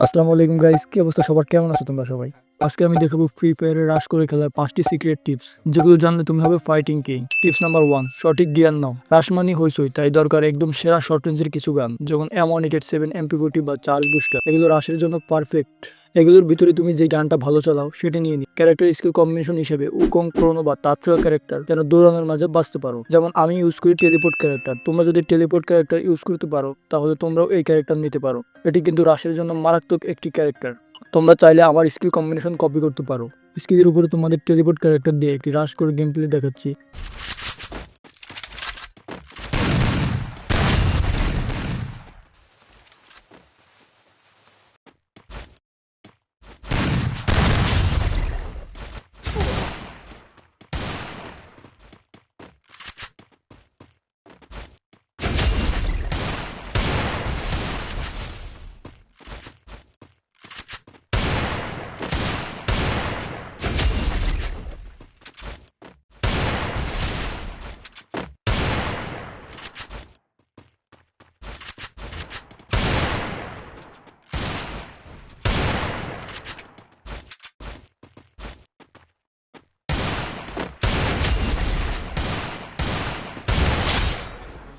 আসসালামু আলাইকুম গাইস কি অবস্থা? সবার কেমন আছো তোমরা সবাই? আজকে আমি দেখাবো ফ্রি ফায়ারে রাশ করে খেলার পাঁচটি সিক্রেট টিপস যেগুলো জানলে তুমি হবে fighting king tips number one সঠিক জ্ঞান নাও। রাশ মানি হইসই তাই দরকার একদম সেরা শর্ট রেঞ্জের কিছু গান, যেমন M one eight seven MP forty বা চার্জ বুস্টার এগুলো রাশের জন্য পারফেক্ট এগুলোর ভিতরে তুমি যে গানটা ভালো চালাও, সেটা নিয়ে নি ক্যারেক্টার স্কিল কম্বিনেশন হিসেবে উকং ক্রোনো বা তাত্রা ক্যারেক্টার যেন দৌড়ানোর মাঝে বাঁচতে পারো। যেমন আমি ইউজ করি টেলিপোর্ট ক্যারেক্টার তোমরা যদি টেলিপোর্ট ক্যারেক্টার ইউজ করতে পারো, তাহলে তোমরাও এই ক্যারেক্টার নিতে পারো। এটি কিন্তু রাশের জন্য মারাত্মক একটি ক্যারেক্টার তোমরা চাইলে আমার স্কিল কম্বিনেশন কপি করতে পারো। স্কিলের উপরে তোমাদের টেলিপোর্ট ক্যারেক্টার দিয়ে একটি রাশ করে গেম প্লে দেখাচ্ছি।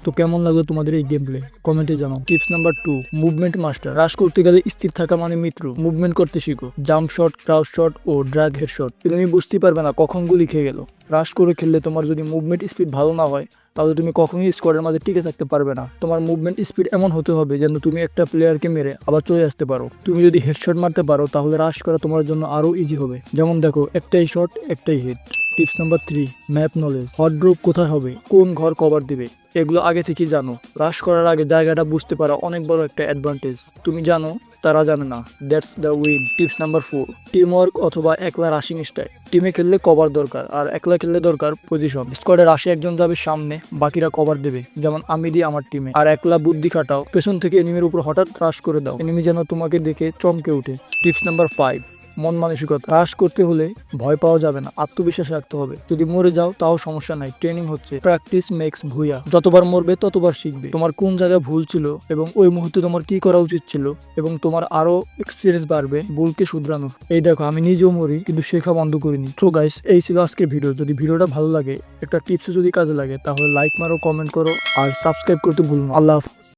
তো কেমন লাগল তোমাদের এই গেম প্লে কমেন্টে জানাও। Tips number two movement master rush করতে গেলে স্থির থাকা মানে মিত্র। মুভমেন্ট করতে শিখো। জাম্প শট ক্রাউচ শট ও ড্রাগ হেড শট তুমি বুঝতে পারবে না কখন গুলি খেয়ে গেল। রাশ করে খেললে তোমার যদি মুভমেন্ট স্পিড ভালো না হয়, তাহলে তুমি কখনোই স্কোয়াডের মাঝে টিকে থাকতে পারবে না। তোমার মুভমেন্ট স্পিড এমন হতে হবে যেন তুমি একটা প্লেয়ারকে মেরে আবার চলে আসতে পারো। তুমি যদি হেডশট মারতে পারো, তাহলে রাশ করা তোমার জন্য আরও ইজি হবে। যেমন দেখো, একটাই শট একটাই hit tips number three map knowledge hot কোথায় হবে? কোন ঘর কভার দিবে? এগুলো আগে থেকেই জানো। রাশ করার আগে জায়গাটা বুঝতে পারা অনেক বড় একটা অ্যাডভান্টেজ তুমি জানো, তারা জানে না। That's the win tips number four team work অথবা একলা রাশিং স্টাইল টিমে খেললে কভার দরকার, আর একলা খেললে দরকার পজিশন স্কোয়াডে রাশি একজন যাবে সামনে, বাকিরা কভার দেবে। যেমন আমি দিই আমার টিমে আর একলা বুদ্ধি খাটাও। পেছন থেকে এনিমির উপর হঠাৎ রাশ করে দাও। এনিমি যেন তোমাকে দেখে চমকে ওঠে। টিপস নাম্বার ফাইভ মন মানসিকতা হ্রাস করতে হলে ভয় পাওয়া যাবে না, আত্মবিশ্বাস রাখতে হবে। যদি মরে যাও, তাও সমস্যা নাই। ট্রেনিং হচ্ছে। প্র্যাকটিস মেক্স ভুইয়া যতবার মরবে, ততবার শিখবে। তোমার কোন জায়গায় ভুল ছিল এবং ওই মুহূর্তে তোমার কি করা উচিত ছিল এবং তোমার আরও এক্সপিরিয়েন্স বাড়বে, ভুলকে শুধরানো। এই দেখো, আমি নিজেও মরি, কিন্তু শেখা বন্ধ করিনি। তো গাইস এই ছিল আজকের ভিডিও যদি ভিডিওটা ভালো লাগে, একটা টিপস যদি কাজে লাগে, তাহলে লাইক মারো কমেন্ট করো, আর সাবস্ক্রাইব করতে ভুলো আল্লাহ।